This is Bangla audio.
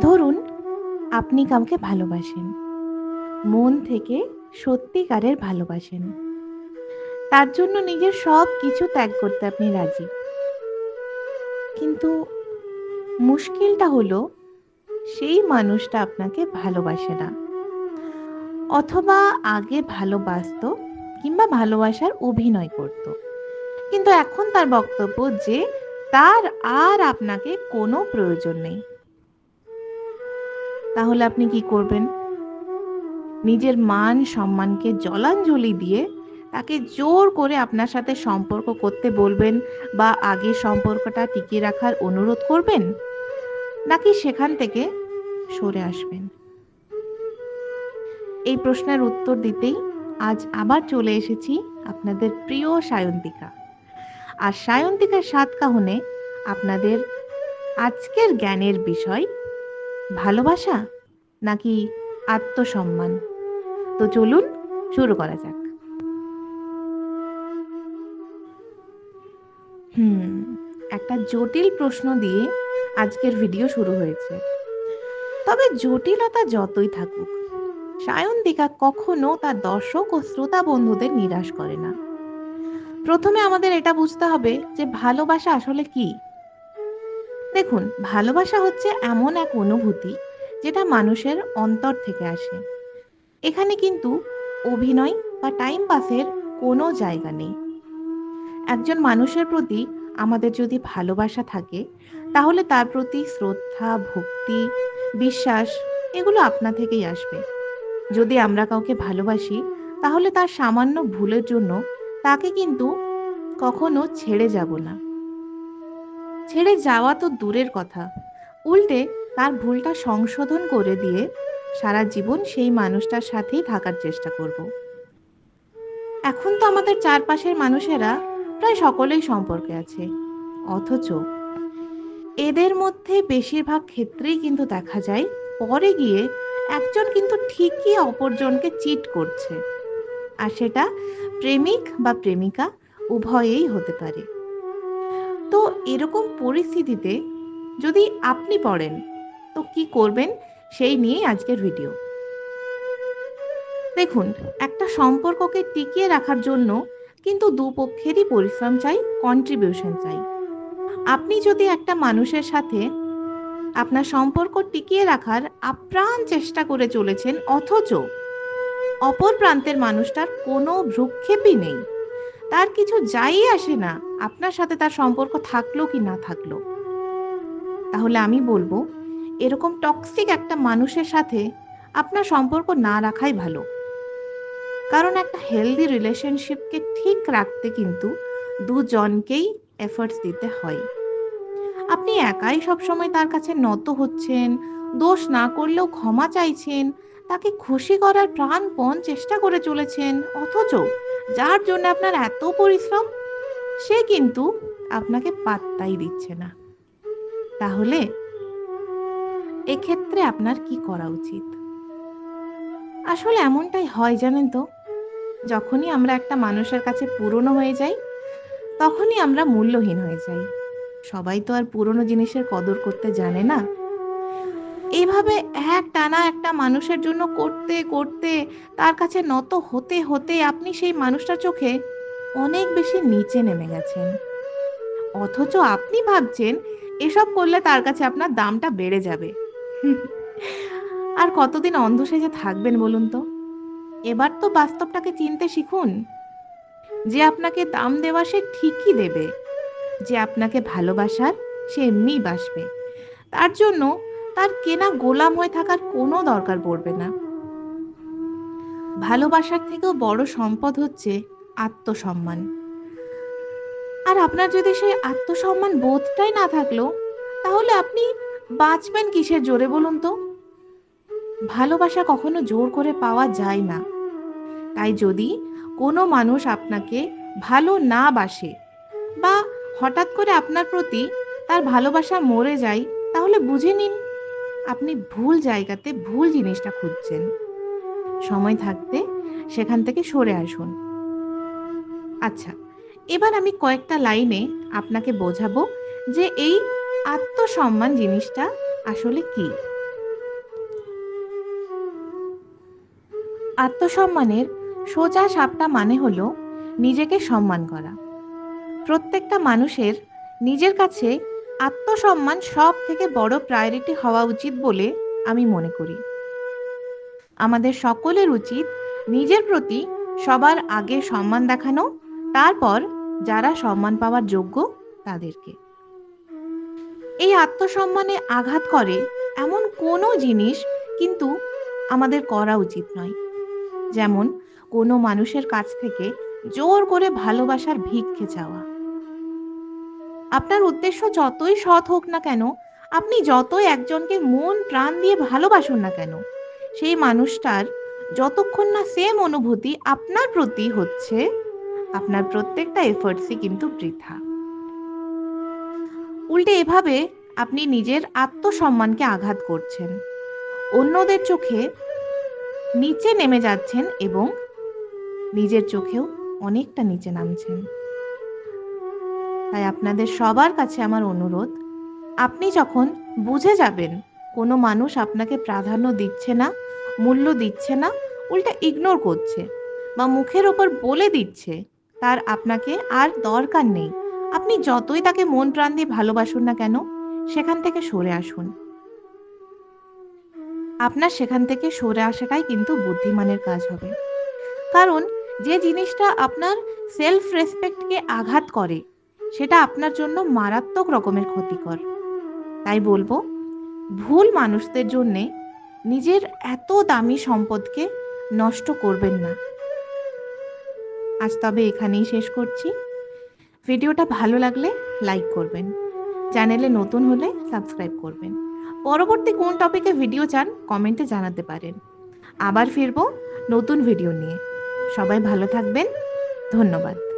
ধরুন, আপনি কাউকে ভালোবাসেন। মন থেকে সত্যিকারের ভালোবাসেন। তার জন্য নিজের সব কিছু ত্যাগ করতে আপনি রাজি। কিন্তু মুশকিলটা হলো, সেই মানুষটা আপনাকে ভালোবাসে না। অথবা আগে ভালোবাসতো কিংবা ভালোবাসার অভিনয় করত। কিন্তু এখন তার বক্তব্য যে, তার আর আপনাকে কোনো প্রয়োজন নেই। তাহলে আপনি কি করবেন? নিজের মান সম্মানকে জলাঞ্জলি দিয়ে তাকে জোর করে আপনার সাথে সম্পর্ক করতে বলবেন বা আগের সম্পর্কটা টিকিয়ে রাখার অনুরোধ করবেন? নাকি সেখান থেকে সরে আসবেন? এই প্রশ্নের উত্তর দিতেই আজ আবার চলে এসেছি আপনাদের প্রিয় সায়ন্তিকা। আর সায়ন্তিকার সাত কাহনে আপনাদের আজকের জ্ঞানের বিষয় ভালোবাসা নাকি আত্মসম্মান? তো চলুন শুরু করা যাক। হুম, একটা জটিল প্রশ্ন দিয়ে আজকের ভিডিও শুরু হয়েছে। তবে জটিলতা যতই থাকুক, সায়ন সায়ন্তিকা কখনো তার দর্শক ও শ্রোতা বন্ধুদের নিরাশ করে না। প্রথমে আমাদের এটা বুঝতে হবে যে ভালোবাসা আসলে কি? দেখুন, ভালোবাসা হচ্ছে এমন এক অনুভূতি যেটা মানুষের অন্তর থেকে আসে। এখানে কিন্তু অভিনয় বা টাইম পাসের কোনো জায়গা নেই। একজন মানুষের প্রতি আমাদের যদি ভালোবাসা থাকে, তাহলে তার প্রতি শ্রদ্ধা, ভক্তি, বিশ্বাস এগুলো আপনা থেকেই আসবে। যদি আমরা কাউকে ভালোবাসি, তাহলে তার সামান্য ভুলের জন্য তাকে কিন্তু কখনো ছেড়ে যাব না। ছেড়ে যাওয়া তো দূরের কথা। উল্টে তার ভুলটা সংশোধন করে দিয়ে সারা জীবন সেই মানুষটার সাথেই থাকার চেষ্টা করব। এখন তো আমাদের চারপাশের মানুষেরা প্রায় সকলেই সম্পর্কে আছে। অথচ এদের মধ্যে বেশিরভাগ ক্ষেত্রেই কিন্তু দেখা যায়, পরে গিয়ে একজন কিন্তু ঠিকই অপরজনকে চিট করছে। আর সেটা প্রেমিক বা প্রেমিকা উভয়েই হতে পারে। তো এরকম পরিস্থিতিতে যদি আপনি পড়েন, তো কি করবেন? সেই নিয়েই আজকের ভিডিও। দেখুন, একটা সম্পর্ককে টিকিয়ে রাখার জন্য কিন্তু দুপক্ষেরই পরিশ্রম চাই কন্ট্রিবিউশন চাই। আপনি যদি একটা মানুষের সাথে আপনার সম্পর্ক টিকিয়ে রাখার আপ্রাণ চেষ্টা করে চলেছেন, অথচ অপর প্রান্তের মানুষটার কোনো ভ্রুক্ষেপই নেই। তার কিছু যাই আসে না। আপনার সাথে তার সম্পর্ক থাকল কি না থাকল? তাহলে আমি বলব, এরকম টক্সিক একটা মানুষের সাথে আপনার সম্পর্ক না রাখাই ভালো। কারণ একটা হেলদি রিলেশনশিপকে ঠিক রাখতে কিন্তু দুজনকেই এফর্টস দিতে হয়। আপনি একাই সবসময় তার কাছে নত হচ্ছেন, দোষ না করলেও ক্ষমা চাইছেন তাকে খুশি করার প্রাণপণ চেষ্টা করে চলেছেন, অথচ যার জন্য আপনার এত পরিশ্রম? সে কিন্তু আপনাকে পাত্তাই দিচ্ছে না। তাহলে এক্ষেত্রে আপনার কি করা উচিত? আসলে এমনটাই হয় জানেন তো, যখনই আমরা একটা মানুষের কাছে পুরনো হয়ে যাই, তখনই আমরা মূল্যহীন হয়ে যাই। সবাই তো আর পুরনো জিনিসের কদর করতে জানে না। এইভাবে এক টানা একটা মানুষের জন্য করতে করতে, তার কাছে নত হতে হতে আপনি সেই মানুষটার চোখে অনেক বেশি নিচে নেমে গেছেন। অথচ আপনি ভাবছেন, এসব করলে তার কাছে আপনার দামটা বেড়ে যাবে। আর কতদিন অন্ধ সেজে থাকবেন বলুন তো? এবার তো বাস্তবটাকে চিনতে শিখুন। যে আপনাকে দাম দেওয়া সে ঠিকই দেবে। যে আপনাকে ভালোবাসার সে এমনিই বাসবে। তার জন্য তার কেনা গোলাম হয়ে থাকার কোনো দরকার পড়বে না। ভালোবাসার থেকেও বড় সম্পদ হচ্ছে আত্মসম্মান। আর আপনার যদি সেই আত্মসম্মান বোধটাই না থাকল, তাহলে আপনি বাঁচবেন কিসের জোরে বলুন তো? ভালোবাসা কখনো জোর করে পাওয়া যায় না। তাই যদি কোনো মানুষ আপনাকে ভালো না বাসে বা হঠাৎ করে আপনার প্রতি তার ভালোবাসা মরে যায়, তাহলে বুঝে নিন আপনি ভুল জায়গাতে ভুল জিনিসটা খুঁজছেন। সময় থাকতে সেখান থেকে সরে আসুন। আচ্ছা এবার আমি কয়েকটা লাইনে আপনাকে বোঝাবো যে এই আত্মসম্মান জিনিসটা আসলে কি। আত্মসম্মানের সোজা সাপটা মানে হলো নিজেকে সম্মান করা। প্রত্যেকটা মানুষের নিজের কাছে আত্মসম্মান সব থেকে বড় প্রায়োরিটি হওয়া উচিত বলে আমি মনে করি। আমাদের সকলের উচিত নিজের প্রতি সবার আগে সম্মান দেখানো, তারপর যারা সম্মান পাওয়ার যোগ্য তাদেরকে। এই আত্মসম্মানে আঘাত করে এমন কোনো জিনিস কিন্তু আমাদের করা উচিত নয়। যেমন কোনো মানুষের কাছ থেকে জোর করে ভালোবাসার ভিক্ষে চাওয়া। আপনার উদ্দেশ্য যতই সৎ হোক না কেন, আপনি যতই একজনকে মন, প্রাণ দিয়ে ভালোবাসুন না কেন, সেই মানুষটার যতক্ষণ না সেম অনুভূতি আপনার প্রতি হচ্ছে, আপনার প্রত্যেকটা এফর্টসই কিন্তু বৃথা। উল্টে এভাবে আপনি নিজের আত্মসম্মানকে আঘাত করছেন। অন্যদের চোখে নিচে নেমে যাচ্ছেন এবং নিজের চোখেও অনেকটা নিচে নামছেন। তাই আপনাদের সবার কাছে আমার অনুরোধ, আপনি যখন বুঝে যাবেন কোনো মানুষ আপনাকে প্রাধান্য দিচ্ছে না, মূল্য দিচ্ছে না, উল্টা ইগনোর করছে বা মুখের ওপর বলে দিচ্ছে, তার আপনাকে আর দরকার নেই। আপনি যতই তাকে মন প্রাণ দিয়ে ভালোবাসুন না কেন, সেখান থেকে সরে আসুন। আপনার সেখান থেকে সরে আসাটাই কিন্তু বুদ্ধিমানের কাজ হবে। কারণ যে জিনিসটা আপনার সেলফ রেসপেক্টকে আঘাত করে সেটা আপনার জন্য মারাত্মক রকমের ক্ষতিকর। তাই বলব, ভুল মানুষদের জন্যে নিজের এত দামি সম্পদকে নষ্ট করবেন না। আজ তবে এখানেই শেষ করছি। ভিডিওটা ভালো লাগলে লাইক করবেন। চ্যানেলে নতুন হলে সাবস্ক্রাইব করবেন। পরবর্তী কোন টপিকে ভিডিও চান, কমেন্টে জানাতে পারেন। আবার ফিরবো নতুন ভিডিও নিয়ে। সবাই ভালো থাকবেন। ধন্যবাদ।